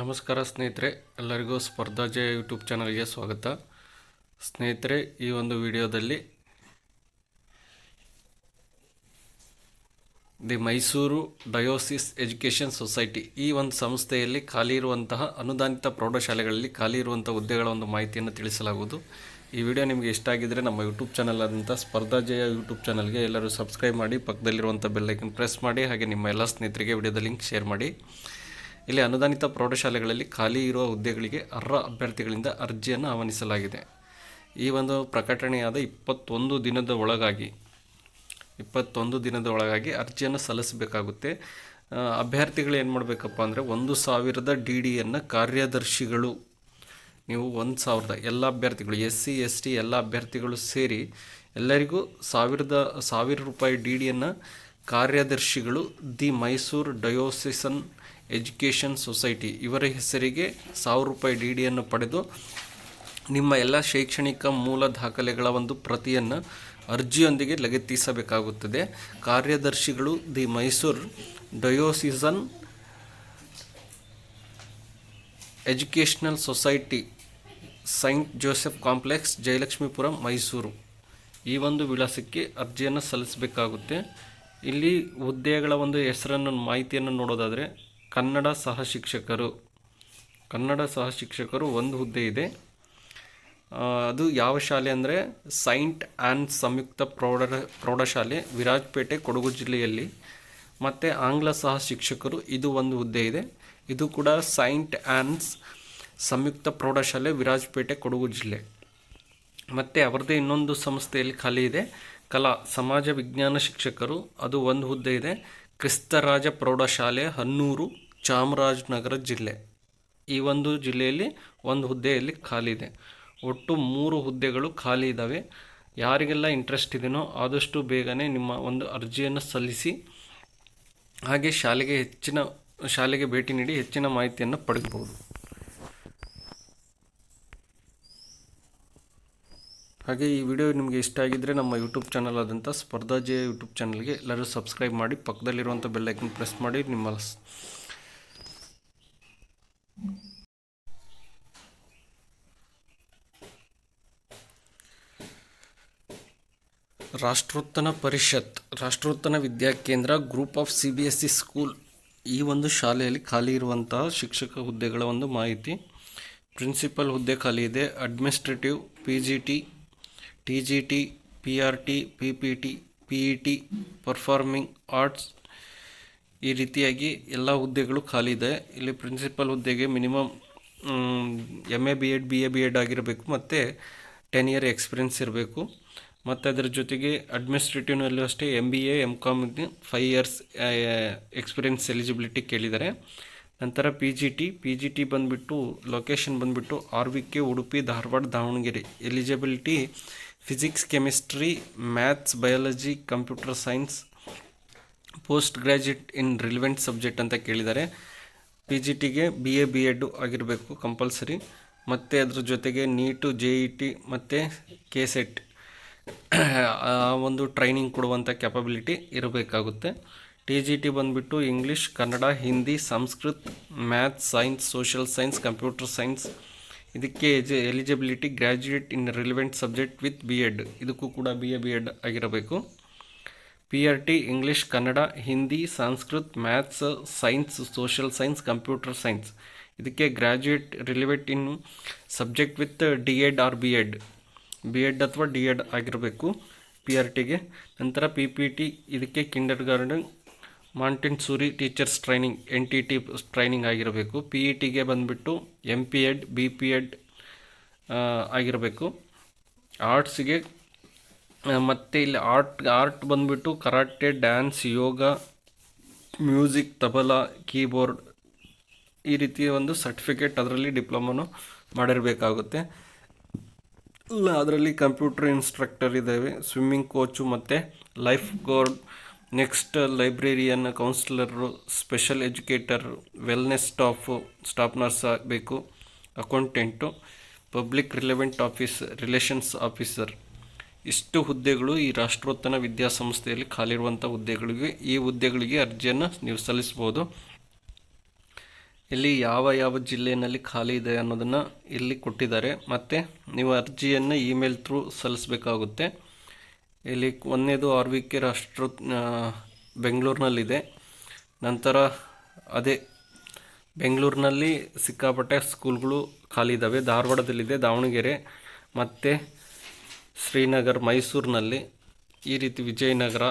ನಮಸ್ಕಾರ ಸ್ನೇಹಿತರೆ, ಎಲ್ಲರಿಗೂ ಸ್ಪರ್ಧಾಜಯ ಯೂಟ್ಯೂಬ್ ಚಾನಲ್ಗೆ ಸ್ವಾಗತ. ಸ್ನೇಹಿತರೆ, ಈ ಒಂದು ವಿಡಿಯೋದಲ್ಲಿ the Mysuru diocese education society ಈ ಒಂದು ಸಂಸ್ಥೆಯಲ್ಲಿ ಖಾಲಿ ಇರುವಂತಹ ಅನುದಾನಿತ ಪ್ರೌಢಶಾಲೆಗಳಲ್ಲಿ ಖಾಲಿ ಇರುವಂಥ ಹುದ್ದೆಗಳ ಒಂದು ಮಾಹಿತಿಯನ್ನು ತಿಳಿಸಲಾಗುವುದು. ಈ ವಿಡಿಯೋ ನಿಮಗೆ ಇಷ್ಟ ಆಗಿದ್ದರೆ ನಮ್ಮ ಯೂಟ್ಯೂಬ್ ಚಾನಲ್ ಆದಂಥ ಸ್ಪರ್ಧಾಜಯ ಯೂಟ್ಯೂಬ್ ಚಾನಲ್ಗೆ ಎಲ್ಲರೂ ಸಬ್ಸ್ಕ್ರೈಬ್ ಮಾಡಿ, ಪಕ್ಕದಲ್ಲಿರುವಂಥ ಬೆಲ್ಲೈಕನ್ ಪ್ರೆಸ್ ಮಾಡಿ, ಹಾಗೆ ನಿಮ್ಮ ಎಲ್ಲ ಸ್ನೇಹಿತರಿಗೆ ವಿಡಿಯೋದ ಲಿಂಕ್ ಶೇರ್ ಮಾಡಿ. ಇಲ್ಲಿ ಅನುದಾನಿತ ಪ್ರೌಢಶಾಲೆಗಳಲ್ಲಿ ಖಾಲಿ ಇರುವ ಹುದ್ದೆಗಳಿಗೆ ಅರ್ಹ ಅಭ್ಯರ್ಥಿಗಳಿಂದ ಅರ್ಜಿಯನ್ನು ಆಹ್ವಾನಿಸಲಾಗಿದೆ. ಈ ಒಂದು ಪ್ರಕಟಣೆಯಾದ ಇಪ್ಪತ್ತೊಂದು ದಿನದ ಒಳಗಾಗಿ, ಇಪ್ಪತ್ತೊಂದು ದಿನದ ಒಳಗಾಗಿ ಅರ್ಜಿಯನ್ನು ಸಲ್ಲಿಸಬೇಕಾಗುತ್ತೆ. ಅಭ್ಯರ್ಥಿಗಳು ಏನು ಮಾಡಬೇಕಪ್ಪ ಅಂದರೆ ಒಂದು ಸಾವಿರದ ಡಿ ಡಿಯನ್ನು ಕಾರ್ಯದರ್ಶಿಗಳು, ನೀವು ಒಂದು ಸಾವಿರದ, ಎಲ್ಲ ಅಭ್ಯರ್ಥಿಗಳು ಎಸ್ ಸಿ ಎಸ್ ಟಿ ಎಲ್ಲ ಅಭ್ಯರ್ಥಿಗಳು ಸೇರಿ ಎಲ್ಲರಿಗೂ ಸಾವಿರದ, ಸಾವಿರ ರೂಪಾಯಿ ಡಿ ಡಿಯನ್ನು ಕಾರ್ಯದರ್ಶಿಗಳು the Mysuru diocesan education society. ಇವರ ಹೆಸರಿಗೆ ಸಾವಿರ ರೂಪಾಯಿ ಡಿ ಡಿಯನ್ನು ಪಡೆದು ನಿಮ್ಮ ಎಲ್ಲ ಶೈಕ್ಷಣಿಕ ಮೂಲ ದಾಖಲೆಗಳ ಒಂದು ಪ್ರತಿಯನ್ನು ಅರ್ಜಿಯೊಂದಿಗೆ ಲಗತ್ತಿಸಬೇಕಾಗುತ್ತದೆ. ಕಾರ್ಯದರ್ಶಿಗಳು the Mysuru diocesan educational society, Saint Joseph complex, Jayalakshmipuram, Mysuru. ಈ ಒಂದು ವಿಳಾಸಕ್ಕೆ ಅರ್ಜಿಯನ್ನು ಸಲ್ಲಿಸಬೇಕಾಗುತ್ತೆ. ಇಲ್ಲಿ ಹುದ್ದೆಗಳ ಒಂದು ಹೆಸರನ್ನು, ಮಾಹಿತಿಯನ್ನು ನೋಡೋದಾದರೆ ಕನ್ನಡ ಸಹ ಶಿಕ್ಷಕರು ಕನ್ನಡ ಸಹ ಶಿಕ್ಷಕರು ಒಂದು ಹುದ್ದೆ ಇದೆ. ಅದು ಯಾವ ಶಾಲೆ ಅಂದರೆ ಸೈಂಟ್ ಆ್ಯಂಡ್ ಸಂಯುಕ್ತ ಪ್ರೌಢ, ಪ್ರೌಢಶಾಲೆ, ವಿರಾಜಪೇಟೆ, ಕೊಡಗು ಜಿಲ್ಲೆಯಲ್ಲಿ. ಮತ್ತು ಆಂಗ್ಲ ಸಹ ಶಿಕ್ಷಕರು ಇದು ಒಂದು ಹುದ್ದೆ ಇದೆ. ಇದು ಕೂಡ ಸೈಂಟ್ ಆ್ಯಂಡ್ಸ್ ಸಂಯುಕ್ತ ಪ್ರೌಢಶಾಲೆ, ವಿರಾಜಪೇಟೆ, ಕೊಡಗು ಜಿಲ್ಲೆ. ಮತ್ತು ಅವರದೇ ಇನ್ನೊಂದು ಸಂಸ್ಥೆಯಲ್ಲಿ ಖಾಲಿ ಇದೆ. ಕಲಾ, ಸಮಾಜ ವಿಜ್ಞಾನ ಶಿಕ್ಷಕರು, ಅದು ಒಂದು ಹುದ್ದೆ ಇದೆ. ಕ್ರಿಸ್ತರಾಜ ಪ್ರೌಢಶಾಲೆ ಹನ್ನೂರು, ಚಾಮರಾಜನಗರ ಜಿಲ್ಲೆ. ಈ ಒಂದು ಜಿಲ್ಲೆಯಲ್ಲಿ ಒಂದು ಹುದ್ದೆಯಲ್ಲಿ ಖಾಲಿ ಇದೆ. ಒಟ್ಟು ಮೂರು ಹುದ್ದೆಗಳು ಖಾಲಿ ಇದ್ದಾವೆ ಯಾರಿಗೆಲ್ಲ ಇಂಟ್ರೆಸ್ಟ್ ಇದೆಯೋ ಆದಷ್ಟು ಬೇಗನೆ ನಿಮ್ಮ ಒಂದು ಅರ್ಜಿಯನ್ನು ಸಲ್ಲಿಸಿ, ಹಾಗೆ ಶಾಲೆಗೆ ಹೆಚ್ಚಿನ, ಶಾಲೆಗೆ ಭೇಟಿ ನೀಡಿ ಹೆಚ್ಚಿನ ಮಾಹಿತಿಯನ್ನು ಪಡೆಯಬಹುದು. ಹಾಗೆ ಈ ವಿಡಿಯೋ ನಿಮಗೆ ಇಷ್ಟ ಆಗಿದ್ದರೆ ನಮ್ಮ ಯೂಟ್ಯೂಬ್ ಚಾನಲ್ ಆದಂಥ ಸ್ಪರ್ಧಾಜಯ ಯೂಟ್ಯೂಬ್ ಚಾನಲ್ಗೆ ಎಲ್ಲರೂ ಸಬ್ಸ್ಕ್ರೈಬ್ ಮಾಡಿ, ಪಕ್ಕದಲ್ಲಿರುವಂಥ ಬೆಲ್ಲೈಕನ್ ಪ್ರೆಸ್ ಮಾಡಿ, ನಿಮ್ಮ Rashtrotthana Parishat, Rashtrotthana Vidyakendra group of C B S E school ಈ ಒಂದು ಶಾಲೆಯಲ್ಲಿ ಖಾಲಿ ಇರುವಂತಹ ಶಿಕ್ಷಕ ಹುದ್ದೆಗಳ ಒಂದು ಮಾಹಿತಿ. ಪ್ರಿನ್ಸಿಪಲ್ ಹುದ್ದೆ ಖಾಲಿ ಇದೆ administrative P G T T G T, P R T, P P T, P E T performing arts ಈ ರೀತಿಯಾಗಿ ಎಲ್ಲ ಹುದ್ದೆಗಳು ಖಾಲಿ ಇದೆ. ಇಲ್ಲಿ ಪ್ರಿನ್ಸಿಪಲ್ ಹುದ್ದೆಗೆ minimum M A B ed B A B ed ಆಗಿರಬೇಕು ಮತ್ತು ಟೆನ್ ಇಯರ್ ಎಕ್ಸ್ಪೀರಿಯನ್ಸ್ ಇರಬೇಕು. ಮತ್ತು ಅದರ ಜೊತೆಗೆ ಅಡ್ಮಿನಿಸ್ಟ್ರೇಟಿವ್ನಲ್ಲೂ ಅಷ್ಟೇ M B A M com five years experience eligibility ಕೇಳಿದ್ದಾರೆ. ನಂತರ P G T P G T ಬಂದುಬಿಟ್ಟು ಲೊಕೇಶನ್ ಬಂದುಬಿಟ್ಟು R V K, Udupi, Dharwad, Davanagere. Eligibility physics chemistry maths biology computer science post graduate in relevant subject ಅಂತ ಕೇಳಿದ್ದಾರೆ. P G ಟಿಗೆ B A B Ed ಆಗಿರಬೇಕು compulsory ಮತ್ತು ಅದ್ರ ಜೊತೆಗೆ NEET J E T ಮತ್ತು ಕೆ ಸೆಟ್ ಆ ಒಂದು ಟ್ರೈನಿಂಗ್ ಕೊಡುವಂಥ ಕ್ಯಾಪಬಿಲಿಟಿ ಇರಬೇಕಾಗುತ್ತೆ. ಟಿ ಜಿ ಟಿ ಬಂದುಬಿಟ್ಟು English Kannada Hindi Sanskrit maths science social science computer science ಇದಕ್ಕೆ ಜ eligibility graduate in relevant subject with B ed ಇದಕ್ಕೂ ಕೂಡ ಬಿ ಎ ಬಿ ಎಡ್ ಆಗಿರಬೇಕು. P R T English Kannada Hindi Sanskrit maths science social science computer science ಇದಕ್ಕೆ graduate relevant in subject with D ed or B ed B ed ಅಥವಾ D Ed ಆಗಿರಬೇಕು P R ಟಿಗೆ ನಂತರ P P T ಇದಕ್ಕೆ kindergarten Montessori teachers training N T T training ಆಗಿರಬೇಕು. P E ಟಿಗೆ ಬಂದುಬಿಟ್ಟು M P ed B P ed ಆಗಿರಬೇಕು. ಆರ್ಟ್ಸಿಗೆ ಮತ್ತು ಇಲ್ಲಿ ಆರ್ಟ್ ಆರ್ಟ್ ಬಂದುಬಿಟ್ಟು karate dance yoga music tabla keyboard ಈ ರೀತಿಯ ಒಂದು ಸರ್ಟಿಫಿಕೇಟ್ ಅದರಲ್ಲಿ ಡಿಪ್ಲೊಮೊನು ಮಾಡಿರಬೇಕಾಗುತ್ತೆ. ಅದರಲ್ಲಿ ಕಂಪ್ಯೂಟರ್ ಇನ್ಸ್ಟ್ರಕ್ಟರ್ ಇದ್ದಾವೆ. ಸ್ವಿಮ್ಮಿಂಗ್ ಕೋಚು ಮತ್ತು lifeguard next librarian counsellor special educator wellness staff staff nurse ಆಗಬೇಕು. Accountant public relevant office relations officer ಇಷ್ಟು ಹುದ್ದೆಗಳು ಈ ರಾಷ್ಟ್ರೋತ್ತನ ವಿದ್ಯಾಸಂಸ್ಥೆಯಲ್ಲಿ ಖಾಲಿರುವಂಥ ಹುದ್ದೆಗಳಿಗೆ, ಈ ಹುದ್ದೆಗಳಿಗೆ ಅರ್ಜಿಯನ್ನು ನೀವು ಸಲ್ಲಿಸ್ಬೋದು. ಇಲ್ಲಿ ಯಾವ ಯಾವ ಜಿಲ್ಲೆಯಲ್ಲಿ ಖಾಲಿ ಇದೆ ಅನ್ನೋದನ್ನು ಇಲ್ಲಿ ಕೊಟ್ಟಿದ್ದಾರೆ. ಮತ್ತು ನೀವು ಅರ್ಜಿಯನ್ನು ಇಮೇಲ್ ಥ್ರೂ ಸಲ್ಲಿಸಬೇಕಾಗುತ್ತೆ. ಇಲ್ಲಿ ಒಂದನೇದು ಆರ್ ವಿ ಕೆ ರಾಷ್ಟ್ರ ಬೆಂಗಳೂರಿನಲ್ಲಿದೆ. ನಂತರ ಅದೇ ಬೆಂಗಳೂರಿನಲ್ಲಿ ಸಿಕ್ಕಾಪಟ್ಟೆ ಸ್ಕೂಲ್ಗಳು ಖಾಲಿ ಇದ್ದಾವೆ ಧಾರವಾಡದಲ್ಲಿದೆ, ದಾವಣಗೆರೆ, ಮತ್ತು ಶ್ರೀನಗರ್, ಮೈಸೂರಿನಲ್ಲಿ. ಈ ರೀತಿ ವಿಜಯನಗರ,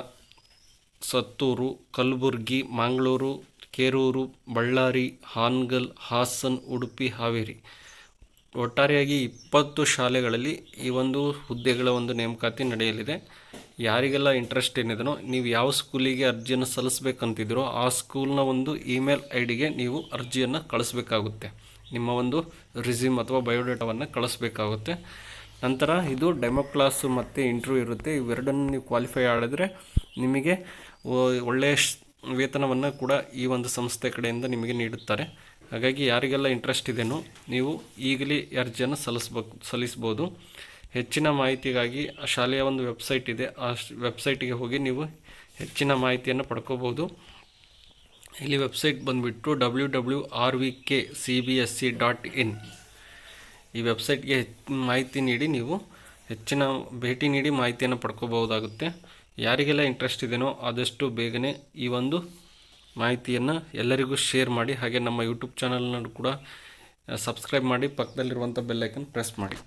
ಸತ್ತೂರು, ಕಲಬುರ್ಗಿ, ಮಂಗಳೂರು, ಕೇರೂರು, ಬಳ್ಳಾರಿ, ಹಾನಗಲ್, ಹಾಸನ್, ಉಡುಪಿ, ಹಾವೇರಿ. ಒಟ್ಟಾರೆಯಾಗಿ ಇಪ್ಪತ್ತು ಶಾಲೆಗಳಲ್ಲಿ ಈ ಒಂದು ಹುದ್ದೆಗಳ ಒಂದು ನೇಮಕಾತಿ ನಡೆಯಲಿದೆ. ಯಾರಿಗೆಲ್ಲ ಇಂಟ್ರೆಸ್ಟ್ ಏನಿದೆನೋ, ನೀವು ಯಾವ ಸ್ಕೂಲಿಗೆ ಅರ್ಜಿಯನ್ನು ಸಲ್ಲಿಸಬೇಕಂತಿದ್ದೀರೋ, ಆ ಸ್ಕೂಲ್ನ ಒಂದು ಇಮೇಲ್ ಐ ಡಿಗೆ ನೀವು ಅರ್ಜಿಯನ್ನು ಕಳಿಸ್ಬೇಕಾಗುತ್ತೆ. ನಿಮ್ಮ ಒಂದು ರಿಸ್ಯೂಮ್ ಅಥವಾ ಬಯೋಡೇಟಾವನ್ನು ಕಳಿಸ್ಬೇಕಾಗುತ್ತೆ. ನಂತರ ಇದು ಡೆಮೋ ಕ್ಲಾಸು ಮತ್ತು ಇಂಟರ್ವ್ಯೂ ಇರುತ್ತೆ. ಇವೆರಡನ್ನು ನೀವು ಕ್ವಾಲಿಫೈ ಆಡಿದ್ರೆ ನಿಮಗೆ ಒಳ್ಳೆಯ ವೇತನವನ್ನು ಕೂಡ ಈ ಒಂದು ಸಂಸ್ಥೆ ಕಡೆಯಿಂದ ನಿಮಗೆ ನೀಡುತ್ತಾರೆ. ಹಾಗಾಗಿ ಯಾರಿಗೆಲ್ಲ ಇಂಟ್ರೆಸ್ಟ್ ಇದೆಯೋ ನೀವು ಈಗಲೇ ಅರ್ಜಿಯನ್ನು ಸಲ್ಲಿಸ್ಬೇಕು, ಸಲ್ಲಿಸ್ಬೋದು. ಹೆಚ್ಚಿನ ಮಾಹಿತಿಗಾಗಿ ಆ ಶಾಲೆಯ ಒಂದು ವೆಬ್ಸೈಟ್ ಇದೆ. ಆ ವೆಬ್ಸೈಟಿಗೆ ಹೋಗಿ ನೀವು ಹೆಚ್ಚಿನ ಮಾಹಿತಿಯನ್ನು ಪಡ್ಕೋಬೋದು. ಇಲ್ಲಿ ವೆಬ್ಸೈಟ್ ಬಂದುಬಿಟ್ಟು W W R V K C B S C dot in ಈ ವೆಬ್ಸೈಟ್ಗೆ ಮಾಹಿತಿ ನೀಡಿ ನೀವು ಹೆಚ್ಚಿನ ಭೇಟಿ ನೀಡಿ ಮಾಹಿತಿಯನ್ನು ಪಡ್ಕೋಬಹುದಾಗುತ್ತೆ. ಯಾರಿಗೆಲ್ಲ ಇಂಟ್ರೆಸ್ಟ್ ಇದೆಯೋ ಆದಷ್ಟು ಬೇಗನೆ ಈ ಒಂದು ಮಾಹಿತಿಯನ್ನು ಎಲ್ಲರಿಗೂ ಶೇರ್ ಮಾಡಿ, ಹಾಗೆ ನಮ್ಮ ಯೂಟ್ಯೂಬ್ ಚಾನಲ್ನ ಕೂಡ ಸಬ್ಸ್ಕ್ರೈಬ್ ಮಾಡಿ ಪಕ್ಕದಲ್ಲಿರುವಂಥ ಬೆಲ್ಲೈಕನ್ ಪ್ರೆಸ್ ಮಾಡಿ.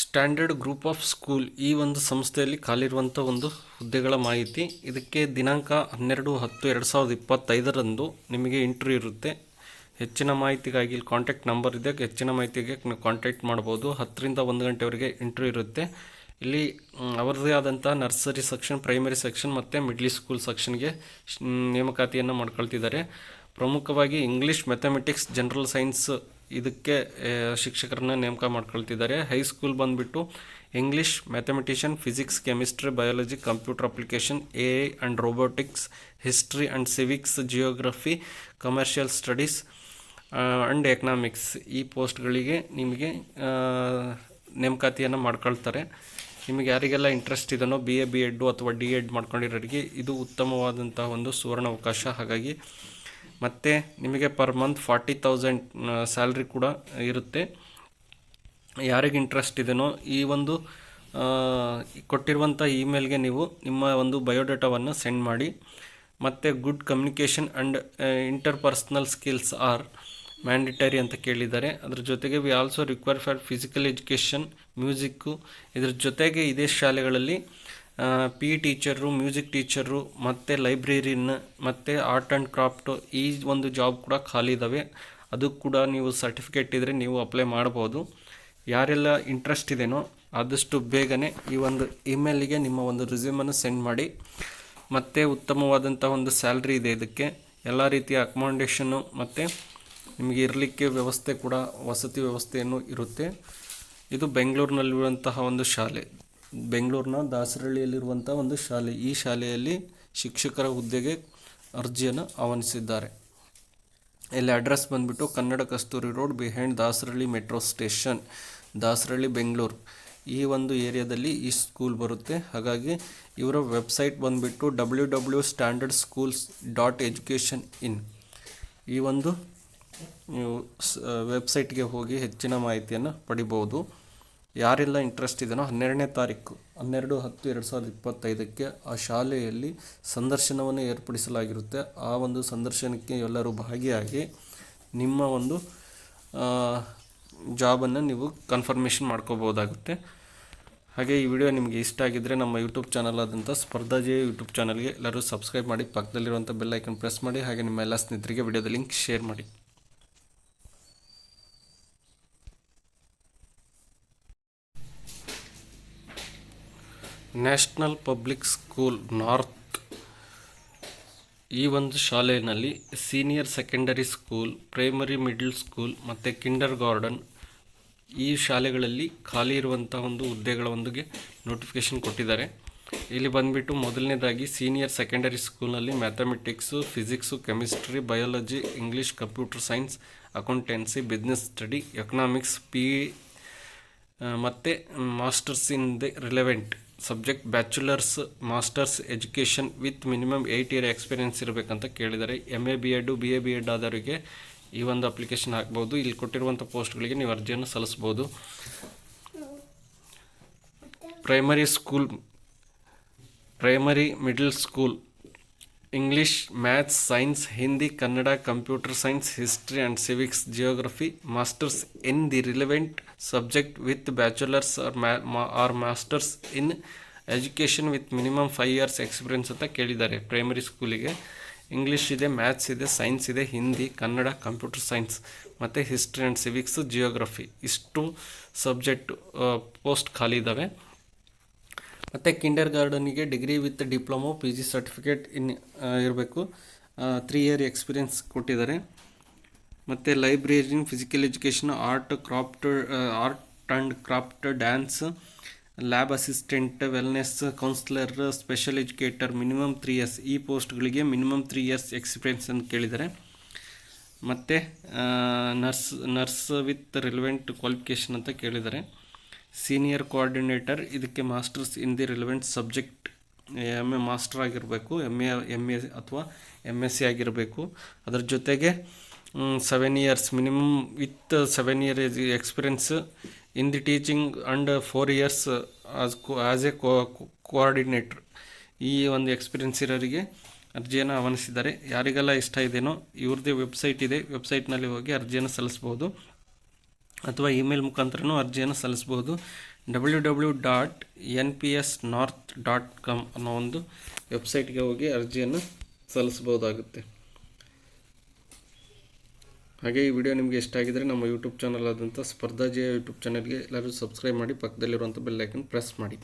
ಸ್ಟ್ಯಾಂಡರ್ಡ್ ಗ್ರೂಪ್ ಆಫ್ ಸ್ಕೂಲ್ ಈ ಒಂದು ಸಂಸ್ಥೆಯಲ್ಲಿ ಖಾಲಿರುವಂಥ ಒಂದು ಹುದ್ದೆಗಳ ಮಾಹಿತಿ. ಇದಕ್ಕೆ ದಿನಾಂಕ ಹನ್ನೆರಡು ಹತ್ತು ಎರಡು ಸಾವಿರದ ಇಪ್ಪತ್ತೈದರಂದು ನಿಮಗೆ ಇಂಟ್ರ್ಯೂ ಇರುತ್ತೆ. ಹೆಚ್ಚಿನ ಮಾಹಿತಿಗಾಗಿ ಇಲ್ಲಿ ಕಾಂಟ್ಯಾಕ್ಟ್ ನಂಬರ್ ಇದೆ. ಹೆಚ್ಚಿನ ಮಾಹಿತಿಗೆ ನೀವು ಕಾಂಟ್ಯಾಕ್ಟ್ ಮಾಡ್ಬೋದು. ಹತ್ತರಿಂದ ಒಂದು ಗಂಟೆವರೆಗೆ ಇಂಟ್ರ್ಯೂ ಇರುತ್ತೆ. ಇಲ್ಲಿ ಅವರದೇ ಆದಂಥ ನರ್ಸರಿ ಸೆಕ್ಷನ್, ಪ್ರೈಮರಿ ಸೆಕ್ಷನ್ ಮತ್ತು ಮಿಡ್ಲ್ ಸ್ಕೂಲ್ ಸೆಕ್ಷನ್ಗೆ ನೇಮಕಾತಿಯನ್ನು ಮಾಡ್ಕೊಳ್ತಿದ್ದಾರೆ. ಪ್ರಮುಖವಾಗಿ ಇಂಗ್ಲೀಷ್, ಮ್ಯಾಥಮೆಟಿಕ್ಸ್, ಜನರಲ್ ಸೈನ್ಸ್ ಇದಕ್ಕೆ ಶಿಕ್ಷಕರನ್ನ ನೇಮಕ ಮಾಡ್ಕೊಳ್ತಿದ್ದಾರೆ. ಹೈಸ್ಕೂಲ್ ಬಂದುಬಿಟ್ಟು English, mathematician, physics, chemistry, biology, computer application, A I and robotics, history and civics, geography, commercial studies and economics ಈ ಪೋಸ್ಟ್ಗಳಿಗೆ ನಿಮಗೆ ನೇಮಕಾತಿಯನ್ನು ಮಾಡ್ಕೊಳ್ತಾರೆ. ನಿಮಗೆ ಯಾರಿಗೆಲ್ಲ ಇಂಟ್ರೆಸ್ಟ್ ಇದನ್ನೋ ಬಿ ಎ ಬಿ ಎಡ್ಡು ಅಥವಾ ಡಿ ಎಡ್ ಮಾಡ್ಕೊಂಡಿರೋರಿಗೆ ಇದು ಉತ್ತಮವಾದಂತಹ ಒಂದು ಸುವರ್ಣ ಅವಕಾಶ. ಹಾಗಾಗಿ ಮತ್ತು ನಿಮಗೆ per month forty thousand salary ಕೂಡ ಇರುತ್ತೆ. ಯಾರಿಗೆ ಇಂಟ್ರೆಸ್ಟ್ ಇದೆಯೋ ಈ ಒಂದು ಕೊಟ್ಟಿರುವಂಥ ಇಮೇಲ್ಗೆ ನೀವು ನಿಮ್ಮ ಒಂದು ಬಯೋಡೇಟಾವನ್ನು ಸೆಂಡ್ ಮಾಡಿ. ಮತ್ತು good communication and interpersonal skills are mandatory ಅಂತ ಕೇಳಿದ್ದಾರೆ. ಅದ್ರ ಜೊತೆಗೆ we also require for physical education music ಇದ್ರ ಜೊತೆಗೆ ಇದೇ ಶಾಲೆಗಳಲ್ಲಿ ಪಿ ಟೀಚರು ಮ್ಯೂಸಿಕ್ ಟೀಚರು ಮತ್ತು ಲೈಬ್ರರಿನ್ ಮತ್ತು ಆರ್ಟ್ ಆ್ಯಂಡ್ ಕ್ರಾಫ್ಟು ಈ ಒಂದು ಜಾಬ್ ಕೂಡ ಖಾಲಿ ಇದ್ದಾವೆ ಅದು ಕೂಡ ನೀವು ಸರ್ಟಿಫಿಕೇಟ್ ಇದ್ದರೆ ನೀವು ಅಪ್ಲೈ ಮಾಡ್ಬೋದು. ಯಾರೆಲ್ಲ ಇಂಟ್ರೆಸ್ಟ್ ಇದೆಯೋ ಆದಷ್ಟು ಬೇಗನೆ ಈ ಒಂದು ಇಮೇಲಿಗೆ ನಿಮ್ಮ ಒಂದು ರಿಸ್ಯೂಮನ್ನು ಸೆಂಡ್ ಮಾಡಿ. ಮತ್ತು ಉತ್ತಮವಾದಂಥ ಒಂದು ಸ್ಯಾಲ್ರಿ ಇದೆ ಇದಕ್ಕೆ. ಎಲ್ಲ ರೀತಿಯ ಅಕೊಮೊಂಡೇಷನ್ನು ಮತ್ತು ನಿಮಗೆ ಇರಲಿಕ್ಕೆ ವ್ಯವಸ್ಥೆ ಕೂಡ, ವಸತಿ ವ್ಯವಸ್ಥೆಯನ್ನು ಇರುತ್ತೆ. ಇದು ಬೆಂಗಳೂರಿನಲ್ಲಿರುವಂತಹ ಒಂದು ಶಾಲೆ. ಬೆಂಗಳೂರಿನ ದಾಸರಳ್ಳಿಯಲ್ಲಿರುವಂಥ ಒಂದು ಶಾಲೆ. ಈ ಶಾಲೆಯಲ್ಲಿ ಶಿಕ್ಷಕರ ಹುದ್ದೆಗೆ ಅರ್ಜಿಯನ್ನು ಆಹ್ವಾನಿಸಿದ್ದಾರೆ. ಇಲ್ಲಿ ಅಡ್ರೆಸ್ ಬಂದುಬಿಟ್ಟು Kannada Kasturi road behind Dasarahalli metro station Dasarahalli Bengaluru. ಈ ಒಂದು ಏರಿಯಾದಲ್ಲಿ ಈ ಸ್ಕೂಲ್ ಬರುತ್ತೆ. ಹಾಗಾಗಿ ಇವರ ವೆಬ್ಸೈಟ್ ಬಂದುಬಿಟ್ಟು W W standard schools dot education in. ಈ ಒಂದು ನೀವು ವೆಬ್ಸೈಟ್ಗೆ ಹೋಗಿ ಹೆಚ್ಚಿನ ಮಾಹಿತಿಯನ್ನು ಪಡಿಬೋದು ಯಾರೆಲ್ಲ ಇಂಟ್ರೆಸ್ಟ್ ಇದೆಯೋ ಹನ್ನೆರಡನೇ ತಾರೀಕು, ಹನ್ನೆರಡು ಹತ್ತು ಎರಡು ಸಾವಿರದ ಇಪ್ಪತ್ತೈದಕ್ಕೆ ಆ ಶಾಲೆಯಲ್ಲಿ ಸಂದರ್ಶನವನ್ನು ಏರ್ಪಡಿಸಲಾಗಿರುತ್ತೆ. ಆ ಒಂದು ಸಂದರ್ಶನಕ್ಕೆ ಎಲ್ಲರೂ ಭಾಗಿಯಾಗಿ ನಿಮ್ಮ ಒಂದು ಜಾಬನ್ನು ನೀವು ಕನ್ಫರ್ಮೇಷನ್ ಮಾಡ್ಕೋಬೋದಾಗುತ್ತೆ ಹಾಗೆ ಈ ವಿಡಿಯೋ ನಿಮಗೆ ಇಷ್ಟ ಆಗಿದ್ದರೆ ನಮ್ಮ ಯೂಟ್ಯೂಬ್ ಚಾನಲ್ ಆದಂಥ ಸ್ಪರ್ಧಾಜಿ ಯೂಟ್ಯೂಬ್ ಚಾನಲ್ಗೆ ಎಲ್ಲರೂ ಸಬ್ಸ್ಕ್ರೈಬ್ ಮಾಡಿ, ಪಕ್ಕದಲ್ಲಿರುವಂಥ ಬೆಲ್ ಐಕನ್ ಪ್ರೆಸ್ ಮಾಡಿ, ಹಾಗೆ ನಿಮ್ಮ ಎಲ್ಲ ಸ್ನೇಹಿತರಿಗೆ ವಿಡಿಯೋದ ಲಿಂಕ್ ಶೇರ್ ಮಾಡಿ. National public school north. ಈ ಒಂದು ಶಾಲೆಯಲ್ಲಿ senior secondary school, primary middle school ಮತ್ತು ಕಿಂಡರ್ ಗಾರ್ಡನ್ ಈ ಶಾಲೆಗಳಲ್ಲಿ ಖಾಲಿ ಇರುವಂಥ ಒಂದು ಹುದ್ದೆಗಳ ಒಂದಿಗೆ ನೋಟಿಫಿಕೇಶನ್ ಕೊಟ್ಟಿದ್ದಾರೆ. ಇಲ್ಲಿ ಬಂದುಬಿಟ್ಟು ಮೊದಲನೇದಾಗಿ ಸೀನಿಯರ್ ಸೆಕೆಂಡರಿ ಸ್ಕೂಲ್ನಲ್ಲಿ mathematics, physics, chemistry, biology, English, computer science, accountancy, business study, economics P ಮತ್ತು masters in the relevant. Subject bachelors, masters, education with minimum eight year experience ಇರಬೇಕಂತ ಕೇಳಿದ್ದಾರೆ. M A B ed B A B ed ಆದವರಿಗೆ ಈ ಒಂದು application ಹಾಕ್ಬೋದು. ಇಲ್ಲಿ ಕೊಟ್ಟಿರುವಂಥ ಪೋಸ್ಟ್ಗಳಿಗೆ ನೀವು ಅರ್ಜಿಯನ್ನು ಸಲ್ಲಿಸ್ಬೋದು. Primary school primary middle school English maths science Hindi Kannada computer science history and civics geography masters in the relevant subject with bachelors or or masters in education with minimum five years experience ಅಂತ ಕೇಳಿದ್ದಾರೆ primary ಸ್ಕೂಲಿಗೆ English ಇದೆ maths ಇದೆ science ಇದೆ Hindi Kannada computer science ಮತ್ತು history and civics geography ಇಷ್ಟು subject post ಖಾಲಿ ಇದ್ದಾವೆ ಮತ್ತು ಕಿಂಡರ್ ಗಾರ್ಡನಿಗೆ degree with diploma P G certificate in ಇರಬೇಕು. ತ್ರೀ ಇಯರ್ ಎಕ್ಸ್ಪೀರಿಯನ್ಸ್ ಕೊಟ್ಟಿದ್ದಾರೆ. ಮತ್ತು librarian physical education art craft art and craft dance lab assistant wellness counsellor special educator minimum three years ಈ ಪೋಸ್ಟ್ಗಳಿಗೆ ಮಿನಿಮಮ್ ತ್ರೀ ಇಯರ್ಸ್ ಎಕ್ಸ್ಪೀರಿಯನ್ಸ್ ಅಂತ ಕೇಳಿದ್ದಾರೆ. ಮತ್ತು nurse nurse with relevant qualification ಅಂತ ಕೇಳಿದ್ದಾರೆ. ಸೀನಿಯರ್ ಕೋಆರ್ಡಿನೇಟರ್ ಇದಕ್ಕೆ masters in the relevant subject M A master ಆಗಿರಬೇಕು M A M A ಅಥವಾ ಎಂ ಎಸ್ ಸಿ ಆಗಿರಬೇಕು. ಅದರ ಜೊತೆಗೆ seven years minimum with seven year experience in the teaching and four years as co as a co coordinator ಈ ಒಂದು experience ಇರೋರಿಗೆ ಅರ್ಜಿಯನ್ನು ಆಹ್ವಾನಿಸಿದ್ದಾರೆ. ಯಾರಿಗೆಲ್ಲ ಇಷ್ಟ ಇದೆಯೋ ಇವ್ರದ್ದೇ ವೆಬ್ಸೈಟ್ ಇದೆ. ವೆಬ್ಸೈಟ್ನಲ್ಲಿ ಹೋಗಿ ಅರ್ಜಿಯನ್ನು ಸಲ್ಲಿಸ್ಬೋದು. ಅಥವಾ ಇಮೇಲ್ ಮುಖಾಂತರನೂ ಅರ್ಜಿಯನ್ನು ಸಲ್ಲಿಸ್ಬೋದು. W W dot N P S north dot com ಅನ್ನೋ ಒಂದು ವೆಬ್ಸೈಟ್ಗೆ ಹೋಗಿ ಅರ್ಜಿಯನ್ನು ಸಲ್ಲಿಸ್ಬೋದಾಗುತ್ತೆ. ಹಾಗೆ ಈ ವಿಡಿಯೋ ನಿಮಗೆ ಇಷ್ಟ ಆಗಿದರೆ ನಮ್ಮ ಯೂಟ್ಯೂಬ್ ಚಾನಲ್ ಆದಂಥ ಸ್ಪರ್ಧಾ ಜಯ ಯೂಟ್ಯೂಬ್ ಚಾನಲ್ಗೆ ಎಲ್ಲರೂ ಸಬ್ಸ್ಕ್ರೈಬ್ ಮಾಡಿ ಪಕ್ಕದಲ್ಲಿರುವಂಥ ಬೆಲ್ಲೈಕನ್ ಪ್ರೆಸ್ ಮಾಡಿ.